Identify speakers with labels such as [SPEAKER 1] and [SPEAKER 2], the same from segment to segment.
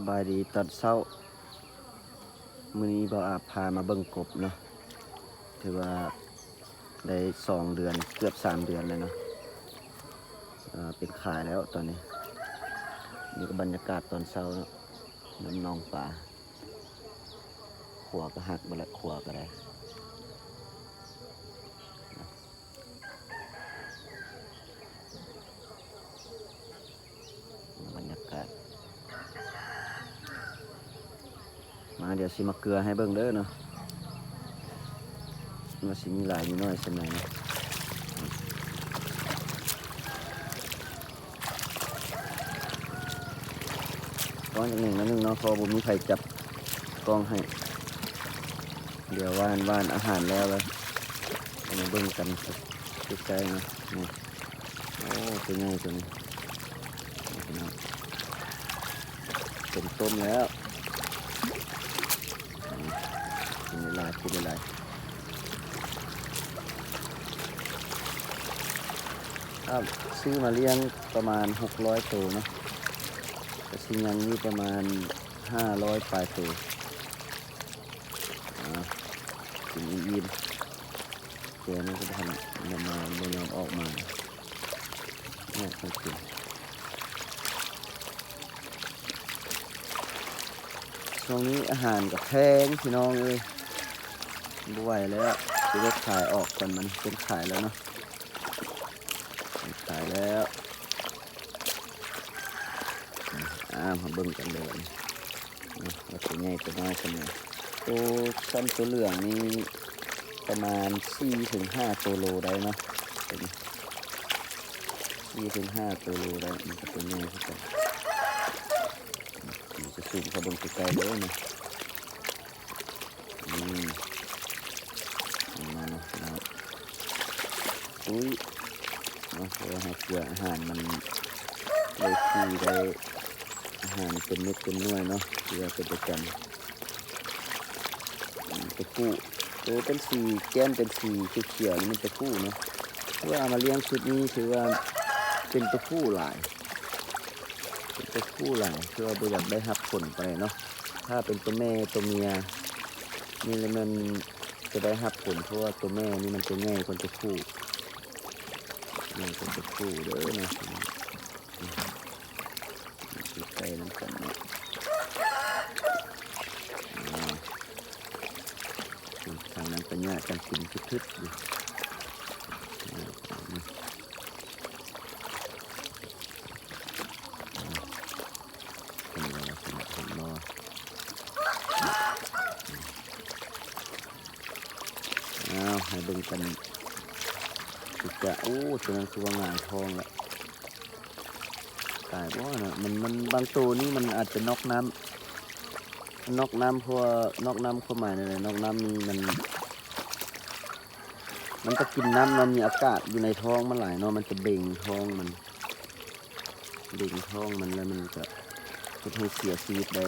[SPEAKER 1] สบายดีตอนเช้ามื้อนี้บ่อาพามาเบิ่งกบเนาะถือว่าได้สองเดือนเกือบสามเดือนเลยเนาะเป็นขายแล้วตอนนี้นี่ก็บรรยากาศตอนเช้าเนาะน้ำนองป่าขัวก็หักมาละขัวก็ได้ บรรยากาศ มา เดี๋ยวสิมาเกลือให้เบิ่งเด้อเนาะว่าสิมีหลายมีน้อยสมัยนะก้อนหนึ่งนะหนึ่งเนาะพอผมมีใครจับกล้องให้ เดี๋ยวว่านว่านอาหารแล้วเลยมาเบิ่งกันใกล้ๆเนาะนี่โอ้ตัวใหญ่ตัวนี้นี่พี่น้องเป็นต้มแล้ว กินเวลากินเวลาถ้าซื้อมาเลี้ยงประมาณ 600 ตัวเนาะก็ชิ้นยังอยู่ประมาณ 500 ปลายตัวอ่ากินอิ่มๆตัวนี้ก็ทำมันมาไม่ยอมออกมาเนี่ยต้องกินช่วงนี้อาหารกับแพงพี่น้องเอ้ย บ่ไหวแล้วจะได้ขายออกก่อนมันเป็นขายแล้วเนาะขายแล้วอ่ามาเบิ่งกันเลยนี่ว่าตัวใหญ่ตัวน้อยกันเนี่ยตัวสั้นตัวเหลืองนี่ประมาณ4ถึง5ตัวโลได้เนาะตัวนี้4ถึง5ตัวโลได้มันก็ตัวใหญ่ที่กันมันจะสูงเข้าเบนใกลๆเลยนะอืม อุ้ยเนาะเพราะว่าให้เกลืออาหารมันได้ที่ได้อาหารเป็นเม็ดเป็นหน่วยเนาะเกลือเป็นประจำตะกู้ตัวเป็นสีแก้มเป็นสีเขียวๆนี่มันตะกู้เนาะเพราะว่าเอามาเลี้ยงชุดนี้ถือว่าเป็นตะกู้หลายเป็นตัวผู้หลังเพื่อบ่อยากได้หับผลไปเนาะถ้าเป็นตัวแม่ตัวเมียนี่เลยมันจะได้หับผลเพราะว่าตัวแม่นี่มันจะง่ายกว่าตัวผู้ นี่เป็นตัวผู้เด้อนะใกล้น้ำกันเนาะอ่าทางนั้นเปัญญาการกินทึบๆอยู่นี่อ้าวให้เบิ่งกัน สุดจะโอ้ตัวนั้นคือว่างายทองละตายบ่นะมันมันบางตัวนี่มันอาจจะนอกน้ำมันนอกน้ำเพราะว่านอกน้ำความหมายนั่นแหละนอกน้ำนี่มันมันจะกินน้ำมันมีอากาศอยู่ในท้องมันหลายเนาะมันจะเบ่งท้องมันเบ่งท้องมันแล้วมันก็จะให้เสียชีวิตได้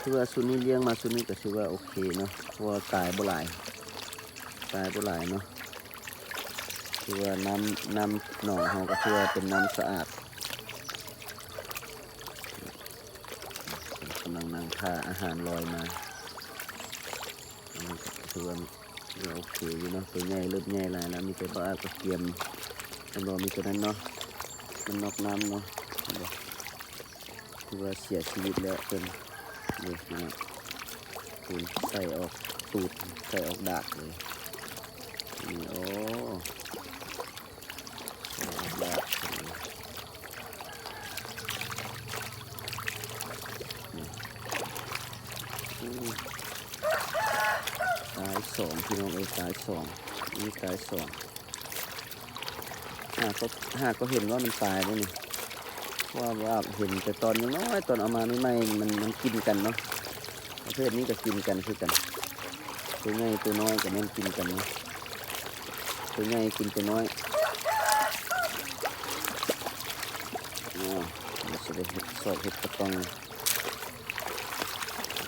[SPEAKER 1] คือว่าสุนี้เลี้ยงมาสุนี้ก็ถือว่าโอเคเนาะ ว่าตายบ่หลายตายบ่หลายเนาะคือว่าน้ำน้ำหนองเขาก็คือว่าเป็นน้ำสะอาดกำลังนั่งท่าอาหารลอยมาอันนี้ก็ถือว่าโอเคอยู่เนาะตัวใหญ่เริ่มใหญ่หลายแล้วมีแต่บ้ากระเทียมตำรวมีตัวนั้นเนาะมันนอกน้ำเนาะเห็นบ่คือว่าเสียชีวิตแล้วเป็นเลยนะ คุณใส่ออกตูดใส่ออกดากเลยนี่โอ้ใส่ออกดากเลยนี่อู้ตายสองพี่น้องเอ้ตายสองนี่ตายสองห้าก็ห้าก็เห็นว่ามันตายแล้วนี่ว่าว่าเห็นแต่ตอนยังน้อยตอนเอามาไม่ไม่มันมันกินกันเนาะ ประเภทนี้ก็กินกันคือกัน ตัวใหญ่ตัวน้อยก็แม่นกินกันนะตัวใหญ่กินตัวน้อยอ๋อเราจะได้เห็ดสอบเห็ดกระตอง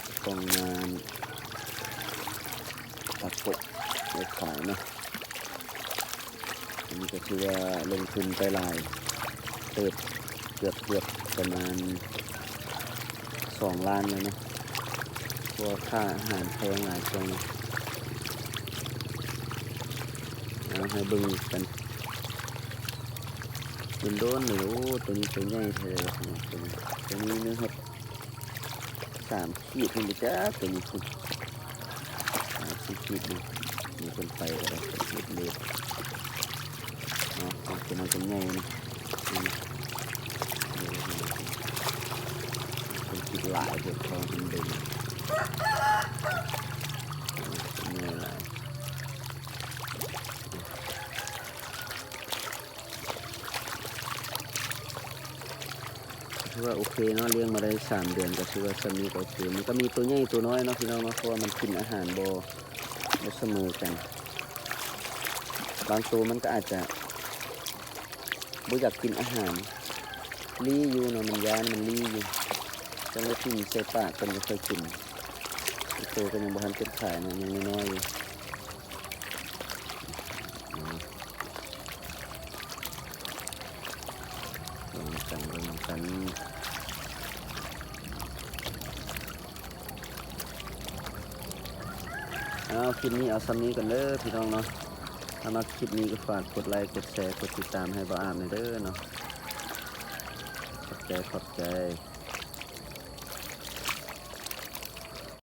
[SPEAKER 1] กระตองงานตะกไว้ขายนะอันนี้ก็คือว่าลงทุนไปลายเติบเกือบเกือบประมาณสองล้านเลยนะ เพราะวค่าอาหารแพงหลายช่วงเอาให้บิ่งกันเป็นโดนเลยโอ้ตัวนี้ตัวใหญ่เท่เลยตัวนี้ตัวนี้นื้อหดสามขีดนี่เลยจ้าตัวนี้คุณสามขีดนี่มีคนไปอะไรเล็กเล็กๆเนาะตัวนั้นตัวใหญ่นี่นี่เป็นคิดหลายเด็กทองเป็นเด็ก เหนื่อยหลายถือว่าโอเคเนาะเลี้ยงมาได้สามเดือนก็ถือว่าสมีก็โอเคมันก็มีตัวใหญ่ตัวน้อยเนาะพี่น้องเนาะเพราะว่ามันกินอาหารบ่บ่เสมอกันบางตัวมันก็อาจจะบ่อยากกินอาหารรีอยู่เนาะมันยานมันรีอยู่จังเลยที่ใส่ปากกันไม่ค่อยกิน ตัวก็ยังบ่ทันเป็นขายนะยังน้อยอยู่ลองกันลองกันเอาคลิปนี้เอาซ้ำนี้กันเด้อพี่น้องเนาะถ้ามาคลิปนี้ก็ฝากกดไลค์กดแชร์กดติดตามให้บ่าอามหน่อยเด้อเนาะขอบใจขอบใจ